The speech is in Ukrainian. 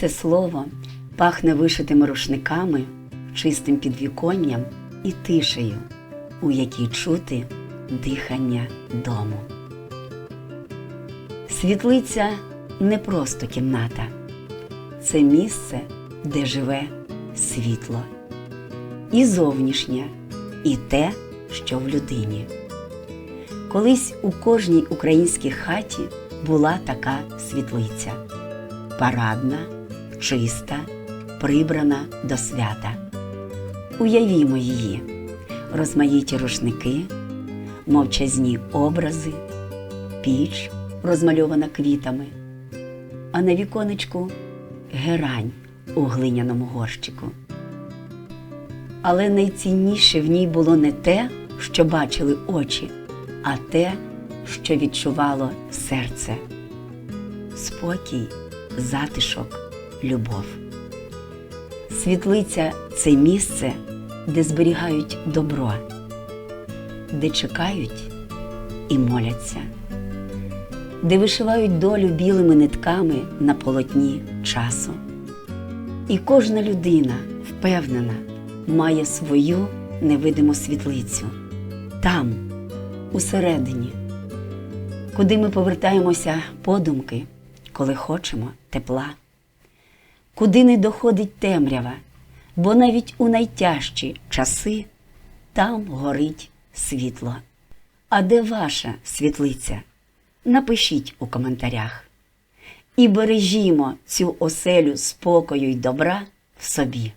Це слово пахне вишитими рушниками, чистим підвіконням і тишею, у якій чути дихання дому. Світлиця не просто кімната, це місце, де живе світло. І зовнішнє, і те, що в людині. Колись у кожній українській хаті була така світлиця парадна, чиста, прибрана до свята. Уявімо її, розмаїті рушники, мовчазні образи, піч, розмальована квітами, а на віконечку герань у глиняному горщику. Але найцінніше в ній було не те, що бачили очі, а те, що відчувало серце. Спокій, затишок, любов. Світлиця це місце, де зберігають добро, де чекають і моляться, де вишивають долю білими нитками на полотні часу. І кожна людина впевнена має свою невидиму світлицю там, усередині, куди ми повертаємося подумки, коли хочемо тепла, куди не доходить темрява, бо навіть у найтяжчі часи там горить світло. А де ваша світлиця? Напишіть у коментарях. І бережімо цю оселю спокою й добра в собі.